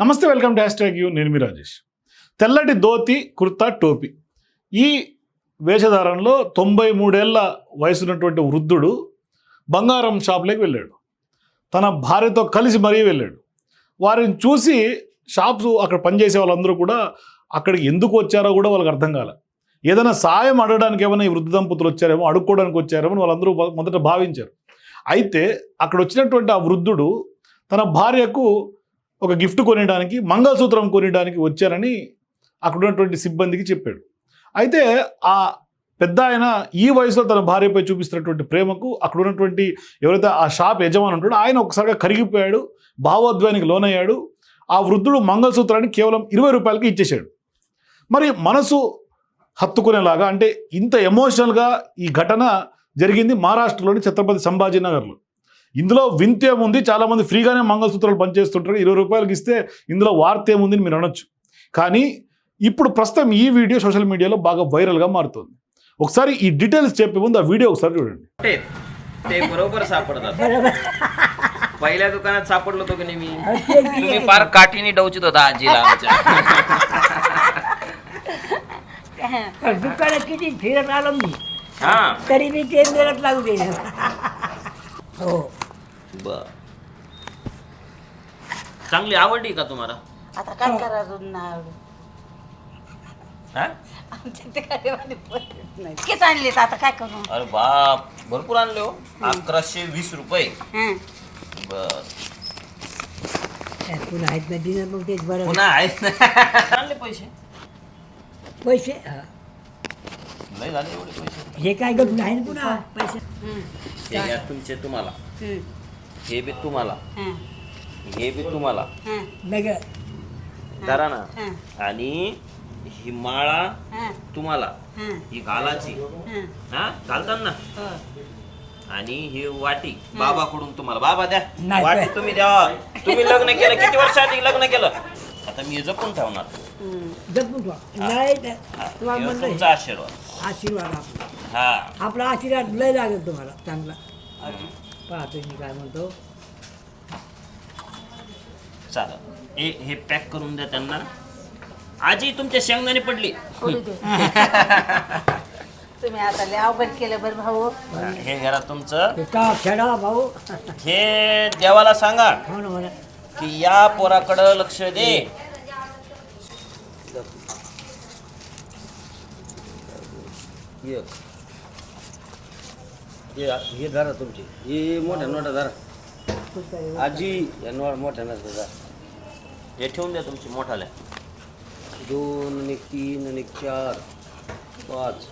నమస్తే welcome to tag you. నేను మీ రాజేష్. తెల్లటి ధోతి కుర్తా టోపీ. ఈ వేషధారణలో తొంభై మూడేళ్ళ వయసున్నటువంటి వృద్ధుడు బంగారం షాప్లోకి వెళ్ళాడు. తన భార్యతో కలిసి మరీ వెళ్ళాడు. వారిని చూసి షాప్స్ అక్కడ పనిచేసే వాళ్ళందరూ కూడా అక్కడికి ఎందుకు వచ్చారో కూడా వాళ్ళకి అర్థం కాలే. ఏదైనా సాయం అడగడానికి ఏమైనా ఈ వృద్ధ దంపతులు వచ్చారేమో అడుక్కోవడానికి వచ్చారేమో వాళ్ళందరూ మొదట భావించారు. అయితే అక్కడ వచ్చినటువంటి ఆ వృద్ధుడు తన భార్యకు ఒక గిఫ్ట్ కొనడానికి మంగళసూత్రం కొనడానికి వచ్చారని అక్కడ ఉన్నటువంటి సిబ్బందికి చెప్పాడు. అయితే ఆ పెద్ద ఆయన ఈ వయసులో తన భార్యపై చూపిస్తున్నటువంటి ప్రేమకు అక్కడ ఉన్నటువంటి ఎవరైతే ఆ షాప్ యజమాని ఉంటాడో ఆయన ఒకసారిగా కరిగిపోయాడు భావోద్వేగానికి లోనయ్యాడు. ఆ వృద్ధుడు మంగళసూత్రాన్ని కేవలం ఇరవై రూపాయలకి ఇచ్చేశాడు. మరి మనసు హత్తుకునేలాగా అంటే ఇంత ఎమోషనల్గా ఈ ఘటన జరిగింది మహారాష్ట్రలోని ఛత్రపతి సంభాజీనగర్లో. ఇందులో వింత ఏముంది చాలామంది ఫ్రీగానే మంగళసూత్రాలు పనిచేస్తుంటారు ఇరవై రూపాయలకి ఇస్తే ఇందులో వార్త ఏముంది అని మీరు అనొచ్చు కానీ ఇప్పుడు ప్రస్తుతం ఈ వీడియో సోషల్ మీడియాలో బాగా వైరల్గా మారుతుంది ఒకసారి ఈ డీటెయిల్స్ చెప్పే ముందు ఆ వీడియో ఒకసారి చూడండి ते ते बरोबर सापडतात पहिल्या दुकानात सापडलो होतो की नाही मी तुम्ही फार काठीने डवचित होता आजीला आमच्या पण दुकानात किती फिरत आलो मी हा तरी मी ते मिळत लागू दे हो बर. चांगली आवडली का तुम्हाला? आता काय हा? आमच्या ते काय पद्धत नाही. इतकेच आणलेत आता काय करू? अरे बाप भरपूर आणले हो. अकराशे वीस रुपये. हं. बर. त्यात पुन्हा आहेत ना दिनं मग तेच बरं पुन्हा आहेत ना? आणले पैसे? पैसे? हा. नाही झाले एवढे पैसे. हे काय गप आहे ना पुन्हा? पैसे हं. हे घ्या तुमचे तुम्हाला. हं. हे बी तुम्हाला. हं. हे बी तुम्हाला. हं. नग धरा ना. हं. आणि ही माळा हं. तुम्हाला. हं. ही घालाची. हं. हा? घालतात ना हो. आणि ही वाटी बाबाकडून तुम्हाला. बाबा द्या. नाही, वाटी नाही. तुम्ही द्या. तुम्ही लग्न केलं. किती वर्ष आधी लग्न केलं? आता मी जपून ठेवणार. जपून ठेवा. नाही तर तुम्हाला हे म्हणलं तुमचा आशीर्वाद. आशीर्वाद आपला. हा. आपला आशीर्वाद लय लागेल तुम्हाला चांगला. पाहतो मी काय म्हणतो. चालेल. हे हे पॅक करून द्या त्यांना. आजी तुमच्या शेंगदाणे पडली. दे. तुम्ही आता लय अवघड केलं बरं भाऊ. हे घरा तुमचं. ते का खेळा भाऊ? हे देवाला सांगा हो ना की या पोराकडं लक्ष दे. एक. हे हे धरा तुमची हे मोठ्या नोटा धरा आजी या नोट मोठ्या नोटा धरा हे ठेवून द्या तुमची मोठाल्या दोन आणि एक तीन आणि एक चार पाच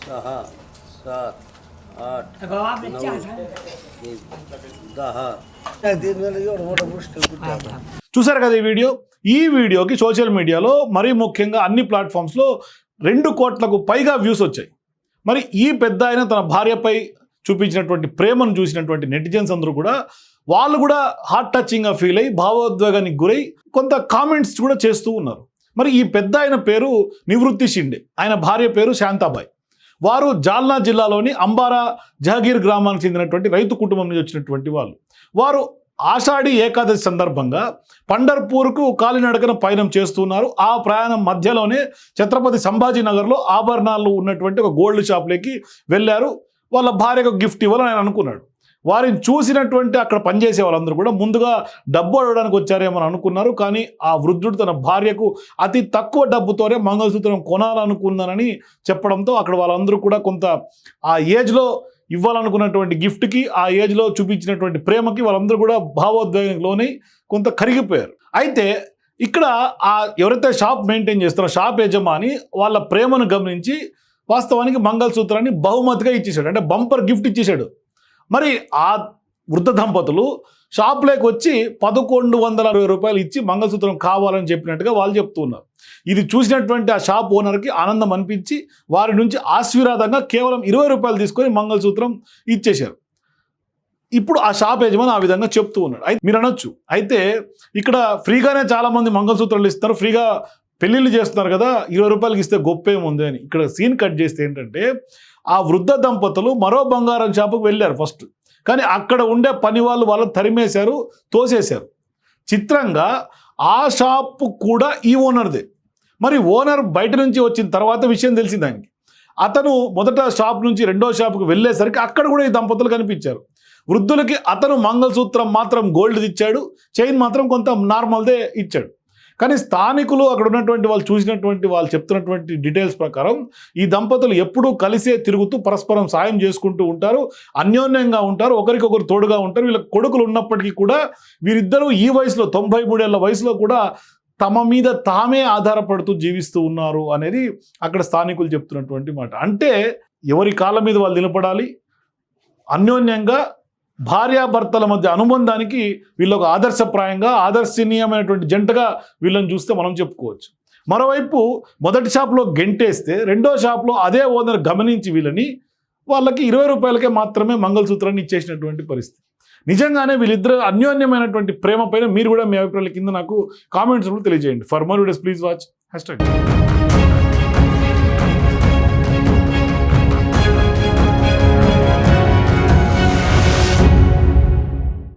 सहा सात आठ भाऊ आपल्या नऊ चहा सांग. हे दहा ते मला एवढं मोठं गोष्ट कुठे आता? చూసారు కదా ఈ వీడియో ఈ వీడియోకి సోషల్ మీడియాలో మరీ ముఖ్యంగా అన్ని ప్లాట్ఫామ్స్లో రెండు కోట్లకు పైగా వ్యూస్ వచ్చాయి మరి ఈ పెద్ద ఆయన తన భార్యపై చూపించినటువంటి ప్రేమను చూసినటువంటి నెటిజన్స్ అందరూ కూడా వాళ్ళు కూడా హార్ట్ టచింగ్గా ఫీల్ అయ్యి భావోద్వేగానికి గురై కొంత కామెంట్స్ కూడా చేస్తూ ఉన్నారు. మరి ఈ పెద్ద ఆయన పేరు నివృత్తి షిండే. ఆయన భార్య పేరు శాంతాబాయ్. వారు జాల్నా జిల్లాలోని అంబారా జహగీర్ గ్రామానికి చెందినటువంటి రైతు కుటుంబం నుంచి వచ్చినటువంటి వాళ్ళు. వారు ఆషాఢి ఏకాదశి సందర్భంగా పండర్పూర్కు కాలినడకన పయనం చేస్తున్నారు. ఆ ప్రయాణం మధ్యలోనే ఛత్రపతి సంభాజీనగర్లో ఆభరణాలు ఉన్నటువంటి ఒక గోల్డ్ షాప్లోకి వెళ్ళారు. వాళ్ళ భార్యకు గిఫ్ట్ ఇవ్వాలని ఆయన అనుకున్నాడు. వారిని చూసినటువంటి అక్కడ పనిచేసే వాళ్ళందరూ కూడా ముందుగా డబ్బు అడగడానికి వచ్చారేమో అని అనుకున్నారు. కానీ ఆ వృద్ధుడు తన భార్యకు అతి తక్కువ డబ్బుతోనే మంగళసూత్రం కొనాలనుకున్నానని చెప్పడంతో అక్కడ వాళ్ళందరూ కూడా కొంత ఆ ఏజ్లో ఇవ్వాలనుకున్నటువంటి గిఫ్ట్కి ఆ ఏజ్లో చూపించినటువంటి ప్రేమకి వాళ్ళందరూ కూడా భావోద్వేగంలోని కొంత కరిగిపోయారు. అయితే ఇక్కడ ఆ ఎవరైతే షాప్ మెయింటైన్ చేస్తారో షాప్ యజమాని వాళ్ళ ప్రేమను గమనించి వాస్తవానికి మంగళసూత్రాన్ని బహుమతిగా ఇచ్చేసాడు అంటే బంపర్ గిఫ్ట్ ఇచ్చేసాడు మరి ఆ వృద్ధ దంపతులు షాప్లోకి వచ్చి పదకొండు వందల అరవై రూపాయలు ఇచ్చి మంగళసూత్రం కావాలని చెప్పినట్టుగా వాళ్ళు చెప్తున్నారు. ఇది చూసినటువంటి ఆ షాప్ ఓనర్కి ఆనందం అనిపించి వారి నుంచి ఆశీర్వాదంగా కేవలం ఇరవై రూపాయలు తీసుకొని మంగళసూత్రం ఇచ్చేశారు. ఇప్పుడు ఆ షాప్ యజమాని ఆ విధంగా చెప్తూ ఉన్నాడు. అయితే మీరు అనొచ్చు. అయితే ఇక్కడ ఫ్రీగానే చాలామంది మంగళసూత్రాలు ఇస్తారు. ఫ్రీగా పెళ్ళిళ్ళు చేస్తున్నారు కదా ఇరవై రూపాయలకి ఇస్తే గొప్ప ఏముంది అని. ఇక్కడ సీన్ కట్ చేస్తే ఏంటంటే ఆ వృద్ధ దంపతులు మరో బంగారం షాపుకు వెళ్ళారు ఫస్ట్. కానీ అక్కడ ఉండే పని వాళ్ళు వాళ్ళని తరిమేశారు తోసేశారు. చిత్రంగా ఆ షాప్ కూడా ఈ ఓనర్దే. మరి ఓనర్ బయట నుంచి వచ్చిన తర్వాత విషయం తెలిసింది ఆయనకి. అతను మొదట షాప్ నుంచి రెండో షాప్కి వెళ్ళేసరికి అక్కడ కూడా ఈ దంపతులు కనిపించారు. వృద్ధులకి అతను మంగళసూత్రం మాత్రం గోల్డ్ ఇచ్చాడు చైన్ మాత్రం కొంత నార్మల్దే ఇచ్చాడు. కానీ స్థానికులు అక్కడ ఉన్నటువంటి వాళ్ళు చూసినటువంటి వాళ్ళు చెప్తున్నటువంటి డీటెయిల్స్ ప్రకారం ఈ దంపతులు ఎప్పుడూ కలిసే తిరుగుతూ పరస్పరం సాయం చేసుకుంటూ ఉంటారు. అన్యోన్యంగా ఉంటారు. ఒకరికొకరు తోడుగా ఉంటారు. వీళ్ళ కొడుకులు ఉన్నప్పటికీ కూడా వీరిద్దరూ ఈ వయసులో తొంభై మూడేళ్ళ వయసులో కూడా తమ మీద తామే ఆధారపడుతూ జీవిస్తూ ఉన్నారు అనేది అక్కడ స్థానికులు చెప్తున్నటువంటి మాట. అంటే ఎవరి కాళ్ళ మీద వాళ్ళు నిలబడాలి? అన్యోన్యంగా భార్యాభర్తల మధ్య అనుబంధానికి వీళ్ళు ఒక ఆదర్శప్రాయంగా ఆదర్శనీయమైనటువంటి జంటగా వీళ్ళని చూస్తే మనం చెప్పుకోవచ్చు. మరోవైపు మొదటి షాప్లో గెంటేస్తే రెండో షాప్లో అదే ఓనర్ గమనించి వీళ్ళని వాళ్ళకి ఇరవై రూపాయలకే మాత్రమే మంగళసూత్రాన్ని ఇచ్చేసినటువంటి పరిస్థితి. నిజంగానే వీళ్ళిద్దరు అన్యోన్యమైనటువంటి ప్రేమ పైన మీరు కూడా మీ అభిప్రాయాల కింద నాకు కామెంట్స్ కూడా తెలియజేయండి. For more videos please watch hash